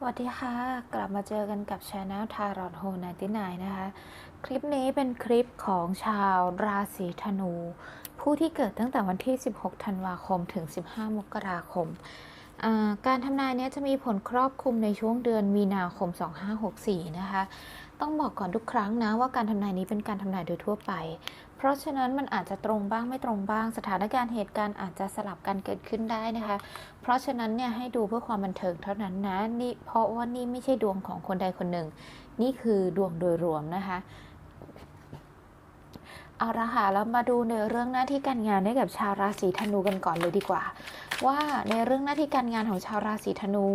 สวัสดีค่ะ กลับมาเจอกันกับช anel ทารอนโฮนตินายนะคะ คลิปนี้เป็นคลิปของชาวราศีธนู ผู้ที่เกิดตั้งแต่วันที่ 16 ธันวาคมถึง 15 มกราคม การทำนายนี้จะมีผลครอบคลุมในช่วงเดือนมีนาคม 2564 นะคะ ต้องบอกก่อนทุกครั้งนะว่าการทำนายนี้เป็นการทำนายโดยทั่วไป เพราะฉะนั้นมันอาจจะตรงบ้างไม่ตรงบ้าง สถานการณ์เหตุการณ์อาจจะสลับกันเกิดขึ้นได้นะคะ เพราะฉะนั้นเนี่ยให้ดูเพื่อความบันเทิงเท่านั้นนะนี่เพราะว่านี่ไม่ใช่ดวงของคนใดคนหนึ่ง นี่คือดวงโดยรวมนะคะเอาละค่ะแล้วมาดูในเรื่องหน้าที่การงานให้กับชาวราศีธนูกันก่อนเลยดีกว่า ว่าในเรื่องหน้าที่การงานของชาวราศีธนู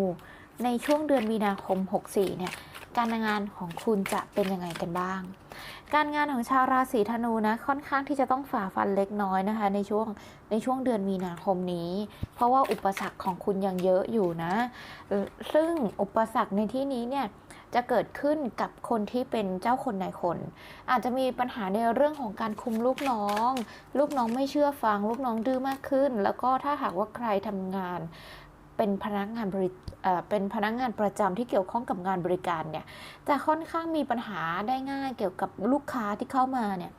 ในช่วงเดือนมีนาคม 64 เนี่ย การงานของคุณจะเป็นยังไงกันบ้าง การงานของชาวราศีธนูนะค่อนข้างที่จะต้องฝ่าฟันเล็กน้อยนะคะ ในช่วงในช่วงเดือนมีนาคมนี้ เพราะว่าอุปสรรคของคุณยังเยอะอยู่นะ ซึ่งอุปสรรคในที่นี้เนี่ยจะเกิดขึ้นกับคนที่เป็นเจ้าคนนายคน อาจจะมีปัญหาในเรื่องของการคุมลูกน้อง ลูกน้องไม่เชื่อฟัง ลูกน้องดื้อมากขึ้น แล้วก็ถ้าหากว่าใครทำงาน เป็นพนักงานบริเอ่อเป็นพนักงานประจำที่เกี่ยวข้องกับงานบริการเนี่ยจะค่อนข้างมีปัญหาได้ง่ายเกี่ยวกับลูกค้าที่เข้ามาเนี่ย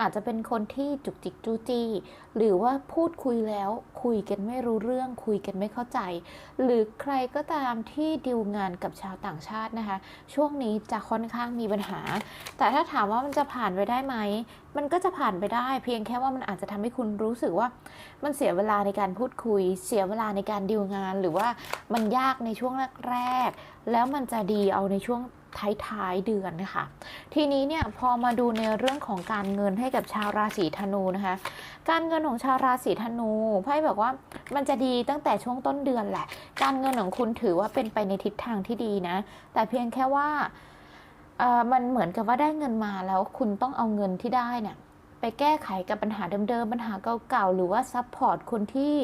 อาจจะเป็นคนที่จุกจิกจู้จี้หรือว่าพูดคุยแล้วคุยกันไม่รู้เรื่อง คุยกันไม่เข้าใจ หรือใครก็ตามที่ดีลงานกับชาวต่างชาตินะคะ ช่วงนี้จะค่อนข้างมีปัญหา แต่ถ้าถามว่ามันจะผ่านไปได้ไหม มันก็จะผ่านไปได้ เพียงแค่ว่ามันอาจจะทำให้คุณรู้สึกว่า มันเสียเวลาในการพูดคุย เสียเวลาในการดีลงาน หรือว่ามันยากในช่วงแรกๆแล้วมันจะดีเอาในช่วง ท้ายๆเดือนนะคะ ทีนี้เนี่ยพอมาดูในเรื่องของการเงินให้กับชาวราศีธนูนะคะ การเงินของชาวราศีธนูไพ่บอกว่ามันจะดีตั้งแต่ช่วงต้นเดือนแหละ การเงินของคุณถือว่าเป็นไปในทิศทางที่ดีนะ แต่เพียงแค่ว่ามันเหมือนกับว่าได้เงินมาแล้วคุณต้องเอาเงินที่ได้เนี่ย ไปแก้ไขกับปัญหาเดิมๆ ปัญหาเก่าๆ หรือว่าซัพพอร์ตคนที่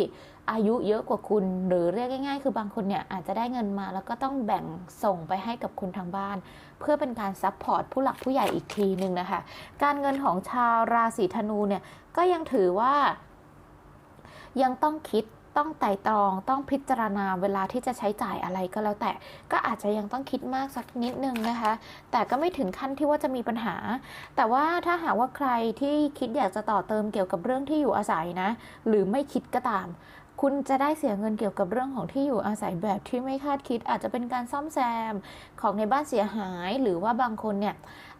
อายุเยอะกว่าคุณ หรือเรียกง่าย ๆ คือบางคนเนี่ยอาจจะได้เงินมา แล้วก็ต้องแบ่งส่งไปให้กับคุณทางบ้าน เพื่อเป็นการซัพพอร์ตผู้หลักผู้ใหญ่อีกทีหนึ่งนะคะ การเงินของชาวราศีธนูเนี่ยก็ยังถือว่ายังต้องคิด ต้องไต่ตรองต้องพิจารณาเวลาที่จะใช้จ่ายอะไรก็แล้วแต่ก็อาจจะยังต้องคิดมากสักนิดนึงนะคะ แต่ก็ไม่ถึงขั้นที่ว่าจะมีปัญหา แต่ว่าถ้าหากว่าใครที่คิดอยากจะต่อเติมเกี่ยวกับเรื่องที่อยู่อาศัยนะ หรือไม่คิดก็ตามคุณจะได้เสียเงินเกี่ยวกับเรื่องของที่อยู่อาศัยแบบที่ไม่คาดคิด อาจจะเป็นการซ่อมแซมของในบ้านเสียหาย หรือว่าบางคนเนี่ย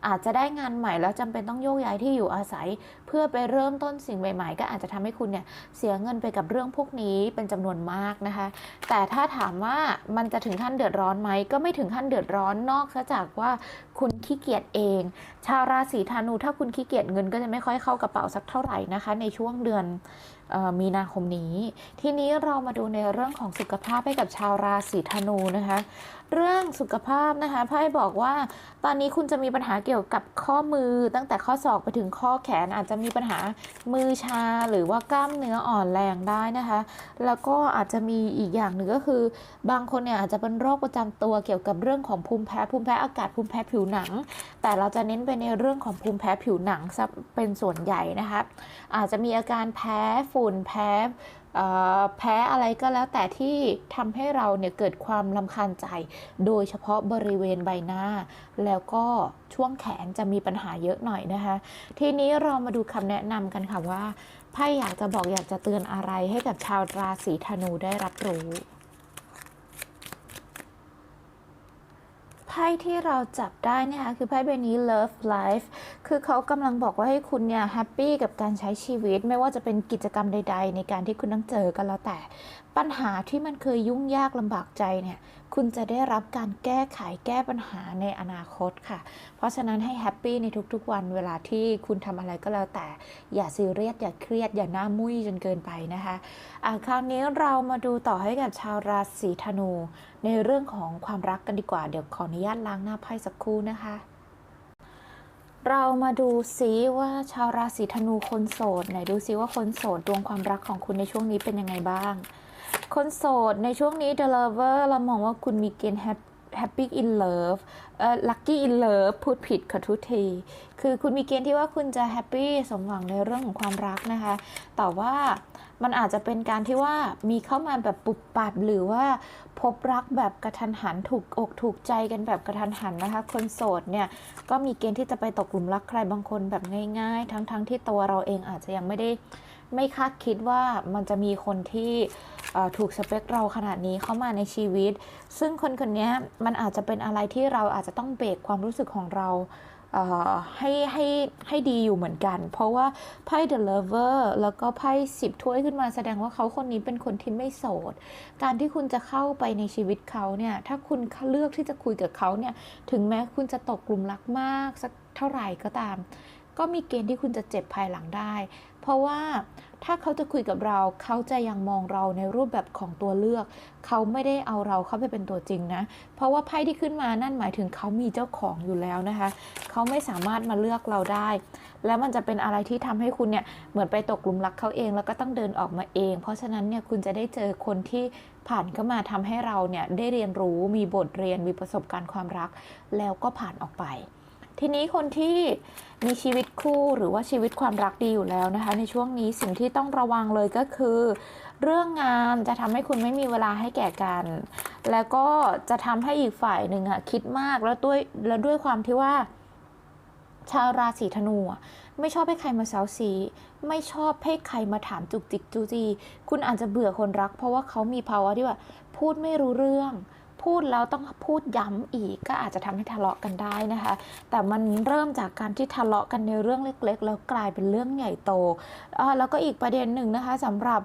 อาจจะได้งานใหม่แล้วจำเป็นต้องโยกย้ายที่อยู่อาศัย เพื่อไปเริ่มต้นสิ่งใหม่ ๆ ก็อาจจะทำให้คุณเนี่ยเสียเงินไปกับเรื่องพวกนี้เป็นจำนวนมากนะคะ แต่ถ้าถามว่ามันจะถึงขั้นเดือดร้อนไหมก็ไม่ถึงขั้นเดือดร้อนนอกจากว่าคุณขี้เกียจเอง ชาวราศีธนูถ้าคุณขี้เกียจเงินก็จะไม่ค่อยเข้ากระเป๋าสักเท่าไหร่นะคะ ในช่วงเดือนออมีนาคมนี้ ทีนี้เรามาดูในเรื่องของสุขภาพให้กับชาวราศีธนูนะคะ เรื่องสุขภาพนะคะไพ่บอกว่า ตอนนี้คุณจะมีปัญหาเกี่ยวกับข้อมือ ตั้งแต่ข้อศอกไปถึงข้อแขนอาจจะมีปัญหามือชาหรือว่ากล้ามเนื้ออ่อนแรงได้นะคะ แล้วก็อาจจะมีอีกอย่างหนึ่งก็คือ บางคนเนี่ยอาจจะเป็นโรคประจำตัวเกี่ยวกับเรื่องของภูมิแพ้ภูมิแพ้อากาศภูมิแพ้ผิวหนัง แต่เราจะเน้นไปในเรื่องของภูมิแพ้ผิวหนังซะเป็นส่วนใหญ่นะคะอาจจะมีอาการแพ้ฝุ่นแพ้ แพ้อะไรก็แล้วแต่ที่ทำให้เราเนี่ยเกิดความลำคาญใจ โดยเฉพาะบริเวณใบหน้า แล้วก็ช่วงแขนจะมีปัญหาเยอะหน่อยนะคะ ทีนี้เรามาดูคำแนะนำกันค่ะว่าไพ่อยากจะบอกอยากจะเตือนอะไรให้กับชาวราศีธนูได้รับรู้ ไพ่ที่เราจับได้นะคะคือไพ่ใบนี้ love life คือเขากำลังบอกว่าให้คุณเนี่ยแฮปปี้กับการใช้ชีวิต ไม่ว่าจะเป็นกิจกรรมใด ๆ ในการที่คุณต้องเจอกันแล้วแต่ ปัญหาที่มันเคยยุ่งยากลำบากใจเนี่ยคุณจะได้รับการแก้ไขแก้ปัญหาในอนาคตค่ะ เพราะฉะนั้นให้แฮปปี้ในทุกๆวันเวลาที่คุณทำอะไรก็แล้วแต่ อย่าซีเรียสอย่าเครียด อย่าหน้ามุ้ยจนเกินไปนะคะอะคราวนี้เรามาดูต่อให้กับชาวราศีธนู ในเรื่องของความรักกันดีกว่า เดี๋ยวขออนุญาตล้างหน้าไพ่สักครู่นะคะ เรามาดูซิว่าชาวราศีธนูคนโสดไหนดูซิว่าคนโสดดวงความรักของคุณในช่วงนี้เป็นยังไงบ้าง คนโสดในช่วงนี้ The Lover เรามองว่าคุณมีเกณฑ์แฮป happy in love เอ่อ lucky in love พูดผิดขอโทุที คือคุณมีเกณฑ์ที่ว่าคุณจะแฮปปี้สมหวังในเรื่องของความรักนะคะ แต่ว่ามันอาจจะเป็นการที่ว่ามีเข้ามาแบบปุบปับหรือว่าพบรักแบบกระทันหันถูกอกถูกใจกันแบบกระทันหันนะคะ คนโสดเนี่ยก็มีเกณฑ์ที่จะไปตกหลุมรักใครบางคนแบบง่าย ๆ ทั้งๆที่ตัวเราเองอาจจะยังไม่ได้ ไม่คาดคิดว่ามันจะมีคนที่ถูกสเปคเราขนาดนี้เข้ามาในชีวิต ซึ่งคนคนนี้มันอาจจะเป็นอะไรที่เราอาจจะต้องเบรกความรู้สึกของเราให้ให้ให้ดีอยู่เหมือนกัน เพราะว่าไพ่ The Lover แล้วก็ไพ่สิบถ้วยขึ้นมาแสดงว่าเขาคนนี้เป็นคนที่ไม่โสด การที่คุณจะเข้าไปในชีวิตเขาเนี่ย ถ้าคุณเลือกที่จะคุยกับเขาเนี่ย ถึงแม้คุณจะตกกลุ่มรักมากสักเท่าไหร่ก็ตาม ก็มีเกณฑ์ที่คุณจะเจ็บภายหลังได้ เพราะว่าถ้าเขาจะคุยกับเรา เขาจะยังมองเราในรูปแบบของตัวเลือก เขาไม่ได้เอาเราเข้าไปเป็นตัวจริงนะ เพราะว่าไพ่ที่ขึ้นมานั่นหมายถึงเขามีเจ้าของอยู่แล้วนะคะ เขาไม่สามารถมาเลือกเราได้ แล้วมันจะเป็นอะไรที่ทำให้คุณเนี่ยเหมือนไปตกหลุมรักเขาเอง แล้วก็ต้องเดินออกมาเอง เพราะฉะนั้นเนี่ยคุณจะได้เจอคนที่ผ่านเข้ามาทำให้เราเนี่ยได้เรียนรู้มีบทเรียนมีประสบการณ์ความรัก แล้วก็ผ่านออกไป ทีนี้คนที่มีชีวิตคู่หรือว่าชีวิตความรักดีอยู่แล้วนะคะ ในช่วงนี้สิ่งที่ต้องระวังเลยก็คือ เรื่องงานจะทำให้คุณไม่มีเวลาให้แก่กัน แล้วก็จะทำให้อีกฝ่ายหนึ่งอะคิดมากแล้วด้วยแล้วด้วยความที่ว่า ชาวราศีธนูไม่ชอบให้ใครมาเซาซีไม่ชอบให้ใครมาถามจุกจิกจูจี คุณอาจจะเบื่อคนรัก เพราะว่าเขามีภาวะที่ว่าพูดไม่รู้เรื่อง พูดแล้วต้องพูดย้ำอีกก็อาจจะทำให้ทะเลาะกันได้นะคะ แต่มันเริ่มจากการที่ทะเลาะกันในเรื่องเล็ก ๆ แล้วกลายเป็นเรื่องใหญ่โตอ่าแล้วก็อีกประเด็นหนึ่งนะคะสำหรับ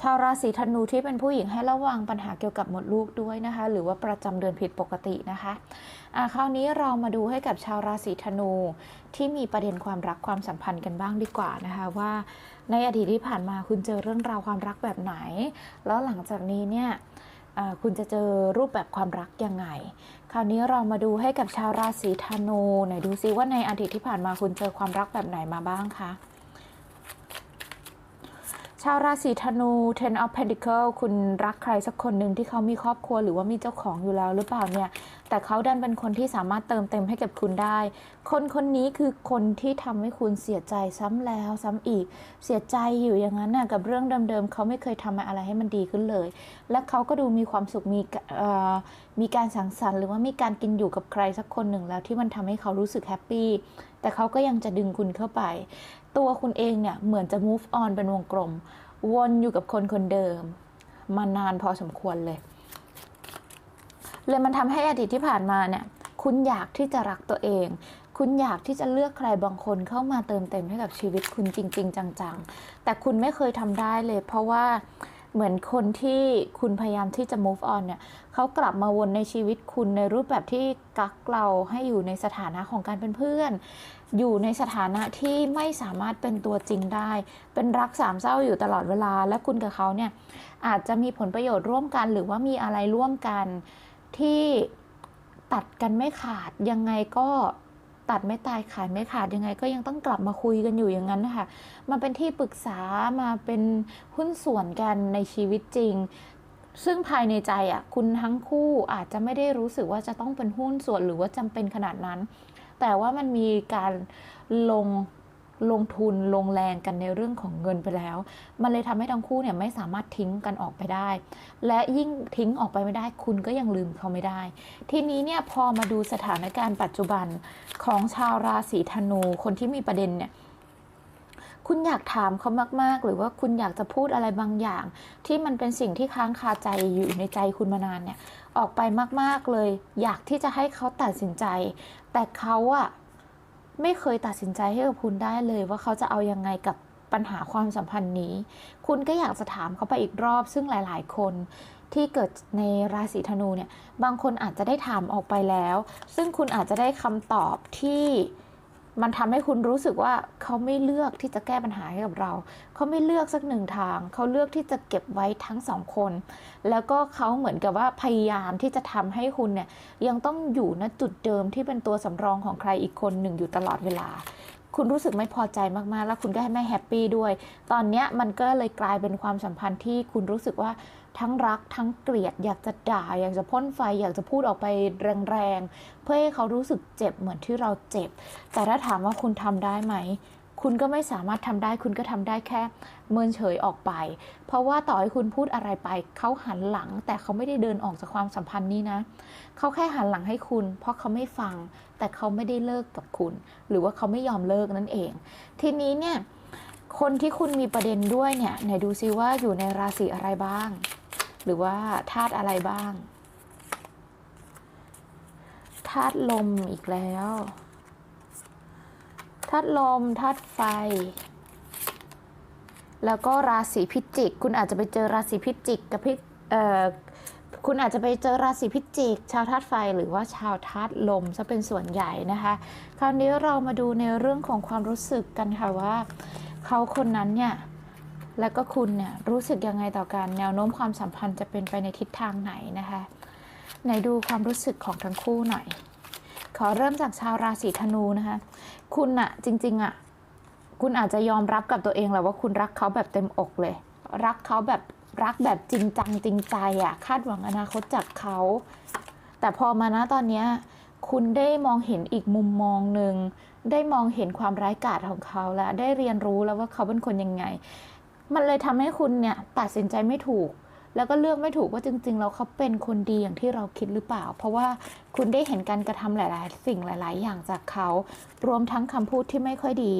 ชาวราศีธนูที่เป็นผู้หญิงให้ระวังปัญหาเกี่ยวกับมดลูกด้วยนะคะ หรือว่าประจำเดือนผิดปกตินะคะอ่าคราวนี้เรามาดูให้กับชาวราศีธนูที่มีประเด็นความรักความสัมพันธ์กันบ้างดีกว่านะคะว่าในอดีตที่ผ่านมาคุณเจอเรื่องราวความรักแบบไหน แล้วหลังจากนี้เนี่ย คุณจะเจอรูปแบบความรักยังไง คราวนี้เรามาดูให้กับชาวราศีธนูไหนดูซิว่าในอดีตที่ผ่านมาคุณเจอความรักแบบไหนมาบ้างคะชาวราศีธนู Ten of Pentacles คุณรักใครสักคนหนึ่งที่เขามีครอบครัวหรือว่ามีเจ้าของอยู่แล้วหรือเปล่าเนี่ย แต่เขาดันเป็นคนที่สามารถเติมเต็มให้กับคุณได้ คนคนนี้คือคนที่ทำให้คุณเสียใจซ้ำแล้วซ้ำอีก เสียใจอยู่อย่างนั้นน่ะกับเรื่องเดิมๆเขาไม่เคยทำอะไรให้มันดีขึ้นเลย และเขาก็ดูมีความสุขมีมีการสังสรรค์หรือว่ามีการกินอยู่กับใครสักคนหนึ่งแล้วที่มันทำให้เขารู้สึกแฮปปี้แต่เขาก็ยังจะดึงคุณเข้าไป ตัวคุณเองเนี่ยเหมือนจะ move on เป็นวงกลม วนอยู่กับคนคนเดิม มานานพอสมควรเลย เลยมันทำให้อดีตที่ผ่านมาเนี่ยคุณอยากที่จะรักตัวเอง คุณอยากที่จะเลือกใครบางคนเข้ามาเติมเต็มให้กับชีวิตคุณจริง ๆ จังๆ แต่คุณไม่เคยทำได้เลย เพราะว่าเหมือนคนที่คุณพยายามที่จะ move on เนี่ยเขากลับมาวนในชีวิตคุณในรูปแบบที่กักเราให้อยู่ในสถานะของการเป็นเพื่อน อยู่ในสถานะที่ไม่สามารถเป็นตัวจริงได้ เป็นรักสามเศร้าอยู่ตลอดเวลา และคุณกับเขาเนี่ยอาจจะมีผลประโยชน์ร่วมกัน หรือว่ามีอะไรร่วมกัน ที่ตัดกันไม่ขาดยังไงก็ตัดไม่ตายขาดไม่ขาดยังไงก็ยังต้องกลับมาคุยกันอยู่อย่างนั้นนะคะมาเป็นที่ปรึกษามาเป็นหุ้นส่วนกันในชีวิตจริง ซึ่งภายในใจอะคุณทั้งคู่อาจจะไม่ได้รู้สึกว่าจะต้องเป็นหุ้นส่วนหรือว่าจำเป็นขนาดนั้น แต่ว่ามันมีการลง ลงทุนลงแรงกันในเรื่องของเงินไปแล้ว มันเลยทำให้ทั้งคู่เนี่ยไม่สามารถทิ้งกันออกไปได้ และยิ่งทิ้งออกไปไม่ได้ คุณก็ยังลืมเขาไม่ได้ ทีนี้เนี่ยพอมาดูสถานการณ์ปัจจุบันของชาวราศีธนูคนที่มีประเด็นเนี่ยคุณอยากถามเขามาก ๆ หรือว่าคุณอยากจะพูดอะไรบางอย่าง ที่มันเป็นสิ่งที่ค้างคาใจอยู่ในใจคุณมานานเนี่ยออกไปมาก ๆ เลย อยากที่จะให้เขาตัดสินใจ แต่เขาอะ ไม่เคยตัดสินใจให้กับคุณได้เลยว่าเขาจะเอายังไงกับปัญหาความสัมพันธ์นี้ คุณก็อยากจะถามเขาไปอีกรอบ ซึ่งหลาย ๆ คนที่เกิดในราศีธนูเนี่ย บางคนอาจจะได้ถามออกไปแล้ว ซึ่งคุณอาจจะได้คำตอบที่ มันทำให้คุณรู้สึกว่าเขาไม่เลือกที่จะแก้ปัญหาให้กับเรา เขาไม่เลือกสักหนึ่งทาง เขาเลือกที่จะเก็บไว้ทั้งสองคน แล้วก็เขาเหมือนกับว่าพยายามที่จะทำให้คุณเนี่ยยังต้องอยู่ณจุดเดิมที่เป็นตัวสำรองของใครอีกคนหนึ่งอยู่ตลอดเวลา คุณรู้สึกไม่พอใจมากๆ แล้วคุณก็ไม่แฮปปี้ด้วย ตอนเนี้ยมันก็เลยกลายเป็นความสัมพันธ์ที่คุณรู้สึกว่า ทั้งรักทั้งเกลียด อยากจะด่า อยากจะพ่นไฟ อยากจะพูดออกไปแรงๆ เพื่อให้เขารู้สึกเจ็บเหมือนที่เราเจ็บ แต่ถ้าถามว่าคุณทำได้ไหม คุณก็ไม่สามารถทำได้ คุณก็ทำได้แค่เมินเฉยออกไป เพราะว่าต่อให้คุณพูดอะไรไป เขาหันหลัง แต่เขาไม่ได้เดินออกจากความสัมพันธ์นี้นะ เขาแค่หันหลังให้คุณ เพราะเขาไม่ฟัง แต่เขาไม่ได้เลิกกับคุณ หรือว่าเขาไม่ยอมเลิกนั่นเอง ทีนี้เนี่ยคนที่คุณมีประเด็นด้วยเนี่ยไหนดูซิว่าอยู่ในราศีอะไรบ้าง หรือว่าธาตุอะไรบ้างธาตุลมอีกแล้วธาตุลมธาตุไฟ แล้วก็ราศีพิจิก คุณอาจจะไปเจอราศีพิจิกกับพิเอ่อคุณอาจจะไปเจอราศีพิจิก ชาวธาตุไฟหรือว่าชาวธาตุลมซะเป็นส่วนใหญ่นะคะ คราวนี้เรามาดูในเรื่องของความรู้สึกกันค่ะว่า เขาคนนั้นเนี่ย แล้วก็คุณเนี่ยรู้สึกยังไงต่อกันแนวโน้มความสัมพันธ์จะเป็นไปในทิศทางไหนนะคะไหนดูความรู้สึกของทั้งคู่หน่อย ขอเริ่มจากชาวราศีธนูนะคะ คุณอะจริงๆอะคุณอาจจะยอมรับกับตัวเองแหละว่าคุณรักเขาแบบเต็มอกเลย รักเขาแบบรักแบบจริงจังจริงใจอะคาดหวังอนาคตจากเขา แต่พอมานะตอนนี้คุณได้มองเห็นอีกมุมมองหนึ่งได้มองเห็นความร้ายกาจของเขาแล้วได้เรียนรู้แล้วว่าเขาเป็นคนยังไง มันเลยทำให้คุณเนี่ยตัดสินใจไม่ถูก แล้วก็เลือกไม่ถูกว่าจริงๆแล้วเขาเป็นคนดีอย่างที่เราคิดหรือเปล่า เพราะว่าคุณได้เห็นการกระทำหลาย ๆ สิ่งหลาย ๆ อย่างจากเขา รวมทั้งคำพูดที่ไม่ค่อยดี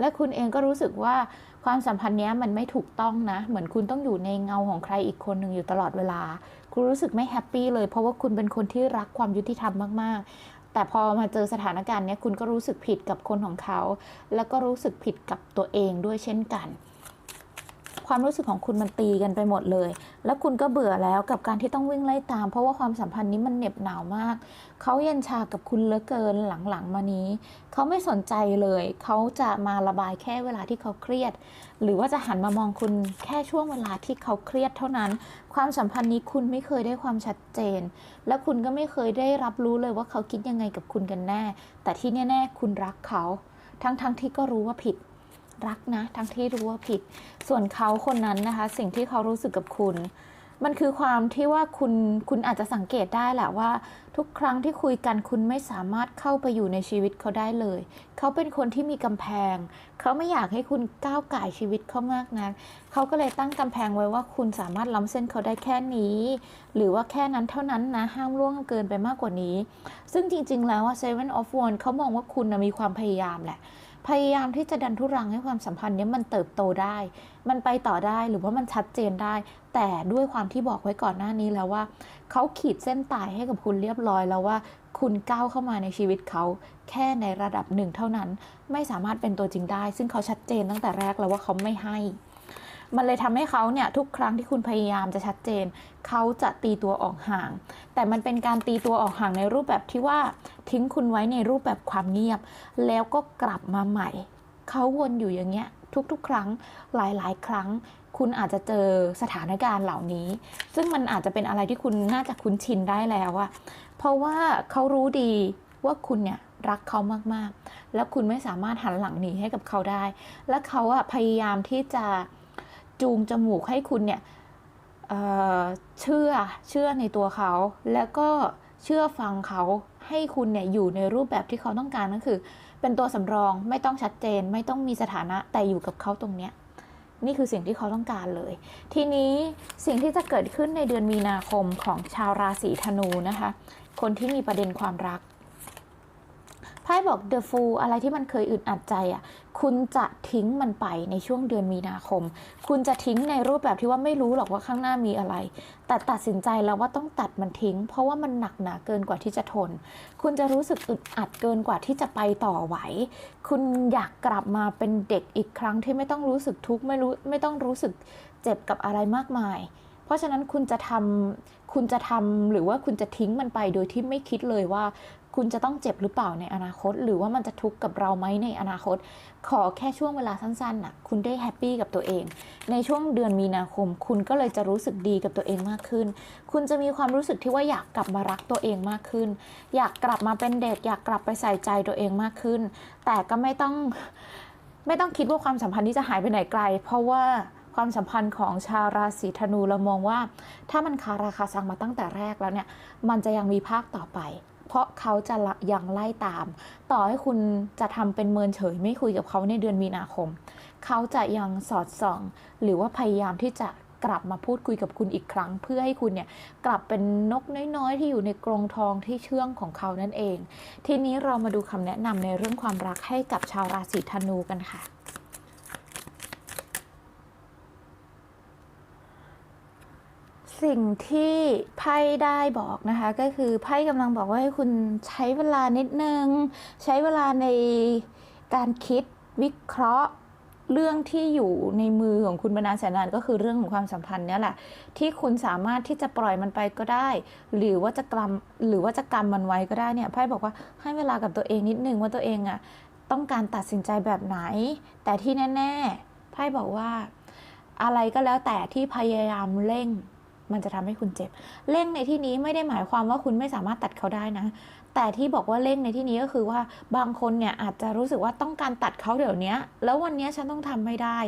และคุณเองก็รู้สึกว่าความสัมพันธ์เนี้ยมันไม่ถูกต้องนะ เหมือนคุณต้องอยู่ในเงาของใครอีกคนหนึ่งอยู่ตลอดเวลา คุณรู้สึกไม่แฮปปี้เลย เพราะว่าคุณเป็นคนที่รักความยุติธรรมมาก ๆ แต่พอมาเจอสถานการณ์เนี้ยคุณก็รู้สึกผิดกับคนของเขา แล้วก็รู้สึกผิดกับตัวเองด้วยเช่นกัน ความรู้สึกของคุณมันตีกันไปหมดเลย แล้วคุณก็เบื่อแล้วกับการที่ต้องวิ่งไล่ตาม เพราะว่าความสัมพันธ์นี้มันเหน็บหนาวมาก เขาเย็นชากับคุณเหลือเกินหลังๆมานี้ เขาไม่สนใจเลย เขาจะมาระบายแค่เวลาที่เขาเครียด หรือว่าจะหันมามองคุณแค่ช่วงเวลาที่เขาเครียดเท่านั้น ความสัมพันธ์นี้คุณไม่เคยได้ความชัดเจน และคุณก็ไม่เคยได้รับรู้เลยว่าเขาคิดยังไงกับคุณกันแน่ แต่ที่แน่ ๆ คุณรักเขา ทั้งๆทที่ก็รู้ว่าผิด รักนะทั้งที่รู้ว่าผิด ส่วนเขาคนนั้นนะคะ สิ่งที่เขารู้สึกกับคุณ มันคือความที่ว่าคุณคุณอาจจะสังเกตได้แหละว่า ทุกครั้งที่คุยกันคุณไม่สามารถเข้าไปอยู่ในชีวิตเขาได้เลย เขาเป็นคนที่มีกำแพง เขาไม่อยากให้คุณก้าวไก่ชีวิตเขามากนะักเขาก็เลยตั้งกำแพงไว้ว่าคุณสามารถล้ำเส้นเขาได้แค่นี้ หรือว่าแค่นั้นเท่านั้นนะห้ามล่วงเกินไปมากกว่านี้ ซึ่งจริง ๆ แล้วว่า Seven of Wands เขามองว่าคุณนะมีความพยายามแหละ พยายามที่จะดันทุรังให้ความสัมพันธ์นี้มันเติบโตได้ มันไปต่อได้หรือว่ามันชัดเจนได้ แต่ด้วยความที่บอกไว้ก่อนหน้านี้แล้วว่า เขาขีดเส้นตายให้กับคุณเรียบร้อยแล้วว่า คุณก้าวเข้ามาในชีวิตเขาแค่ในระดับหนึ่งเท่านั้น ไม่สามารถเป็นตัวจริงได้ ซึ่งเขาชัดเจนตั้งแต่แรกแล้วว่าเขาไม่ให้ มันเลยทำให้เขาเนี่ยทุกครั้งที่คุณพยายามจะชัดเจน เขาจะตีตัวออกห่าง แต่มันเป็นการตีตัวออกห่างในรูปแบบที่ว่าทิ้งคุณไว้ในรูปแบบความเงียบ แล้วก็กลับมาใหม่ เขาวนอยู่อย่างเงี้ยทุกๆ ครั้งหลายๆ ครั้ง คุณอาจจะเจอสถานการณ์เหล่านี้ ซึ่งมันอาจจะเป็นอะไรที่คุณน่าจะคุ้นชินได้แล้วอะเพราะว่าเขารู้ดีว่าคุณเนี่ยรักเขามากๆ แล้วคุณไม่สามารถหันหลังหนีให้กับเขาได้ และเขาอะพยายามที่จะ จูงจมูกให้คุณเนี่ยเเชื่อเชื่อในตัวเขา แล้วก็เชื่อฟังเขาให้คุณเนี่ยอยู่ในรูปแบบที่เขาต้องการก็คือ เป็นตัวสำรองไม่ต้องชัดเจน ไม่ต้องมีสถานะแต่อยู่กับเขาตรงเนี้ยนี่คือสิ่งที่เขาต้องการเลย ทีนี้สิ่งที่จะเกิดขึ้นในเดือนมีนาคมของชาวราศีธนูนะคะ คนที่มีประเด็นความรัก พ่บอก The Fool อะไรที่มันเคยอึดอัดใจอะ คุณจะทิ้งมันไปในช่วงเดือนมีนาคม คุณจะทิ้งในรูปแบบที่ว่าไม่รู้หรอกว่าข้างหน้ามีอะไร แต่ตัดสินใจแล้วว่าต้องตัดมันทิ้ง เพราะว่ามันหนักหนาเกินกว่าที่จะทน คุณจะรู้สึกอึดอัดเกินกว่าที่จะไปต่อไหว คุณอยากกลับมาเป็นเด็กอีกครั้งที่ไม่ต้องรู้สึกทุกข์ไม่รู้ไม่ต้องรู้สึกเจ็บกับอะไรมากมายเพราะฉะนั้นคุณจะทำคุณจะทำหรือว่าคุณจะทิ้งมันไปโดยที่ไม่คิดเลยว่า คุณจะต้องเจ็บหรือเปล่าในอนาคต หรือว่ามันจะทุกข์กับเราไหมในอนาคต ขอแค่ช่วงเวลาสั้นๆน่ะคุณได้แฮปปี้กับตัวเอง ในช่วงเดือนมีนาคม คุณก็เลยจะรู้สึกดีกับตัวเองมากขึ้น คุณจะมีความรู้สึกที่ว่าอยากกลับมารักตัวเองมากขึ้น อยากกลับมาเป็นเด็ก อยากกลับไปใส่ใจตัวเองมากขึ้น แต่ก็ไม่ต้องไม่ต้องคิดว่าความสัมพันธ์ที่จะหายไปไหนไกล เพราะว่าควความสัมพันธ์ของชาวราศีธนูเรามองว่า ถ้ามันคาราคาซังมาตั้งแต่แรกแล้วเนี่ย มันจะยังมีภาคต่อไป เพราะเขาจะยังไล่ตาม ต่อให้คุณจะทำเป็นเมินเฉย ไม่คุยกับเขาในเดือนมีนาคม เขาจะยังสอดส่อง หรือว่าพยายามที่จะกลับมาพูดคุยกับคุณอีกครั้ง เพื่อให้คุณเนี่ยกลับเป็นนกน้อยๆ ที่อยู่ในกรงทองที่เชื่องของเขานั่นเอง ทีนี้เรามาดูคำแนะนำในเรื่องความรักให้กับชาวราศีธนูกันค่ะ สิ่งที่ไพ่ได้บอกนะคะ ก็คือไพ่กำลังบอกว่าให้คุณใช้เวลานิดนึง ใช้เวลาในการคิดวิเคราะห์เรื่องที่อยู่ในมือของคุณมานานแสนนานก็คือเรื่องของความสัมพันธ์เนี่ยแหละ ที่คุณสามารถที่จะปล่อยมันไปก็ได้ หรือว่าจะกำหรือว่าจะกำมันไว้ก็ได้เนี่ยไพ่บอกว่าให้เวลากับตัวเองนิดนึงว่าตัวเองอะต้องการตัดสินใจแบบไหน แต่ที่แน่ ๆไพ่บอกว่า อะไรก็แล้วแต่ที่พยายามเร่ง มันจะทำให้คุณเจ็บ เร่งในที่นี้ไม่ได้หมายความว่าคุณไม่สามารถตัดเขาได้นะ แต่ที่บอกว่าเร่งในที่นี้ก็คือว่าบางคนเนี่ยอาจจะรู้สึกว่าต้องการตัดเขาเดี๋ยวนี้แล้ววันนี้ฉันต้องทำไม่ได้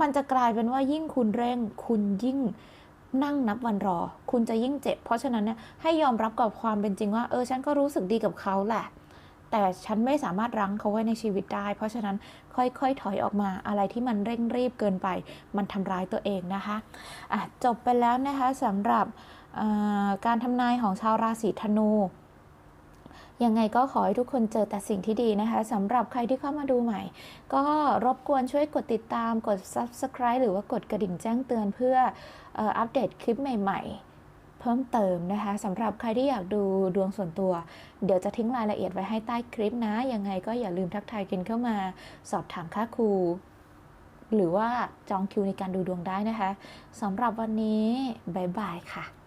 มันจะกลายเป็นว่ายิ่งคุณเร่ง คุณยิ่งนั่งนับวันรอ คุณจะยิ่งเจ็บ เพราะฉะนั้นเนี่ยให้ยอมรับกับความเป็นจริงว่าเออฉันก็รู้สึกดีกับเขาแหละ แต่ฉันไม่สามารถรั้งเขาไว้ในชีวิตได้ เพราะฉะนั้น ค่อยๆ ถอยออกมา อะไรที่มันเร่งรีบเกินไป มันทำร้ายตัวเองนะคะะจบไปแล้วนะคะสำหรับการทำนายของชาวราศีธนูยังไงก็ขอให้ทุกคนเจอแต่สิ่งที่ดีนะคะสำหรับใครที่เข้ามาดูใหม่ ก็รบกวนช่วยกดติดตามกด subscribe หรือว่ากดกระดิ่งแจ้งเตือนเพื่ออัปเดตคลิปใหม่ ๆ เพิ่มเติมนะคะสำหรับใครที่อยากดูดวงส่วนตัว เดี๋ยวจะทิ้งรายละเอียดไว้ให้ใต้คลิปนะ ยังไงก็อย่าลืมทักทายกันเข้ามา สอบถามค่าครู หรือว่าจองคิวในการดูดวงได้นะคะสำหรับวันนี้ บ๊ายบายค่ะ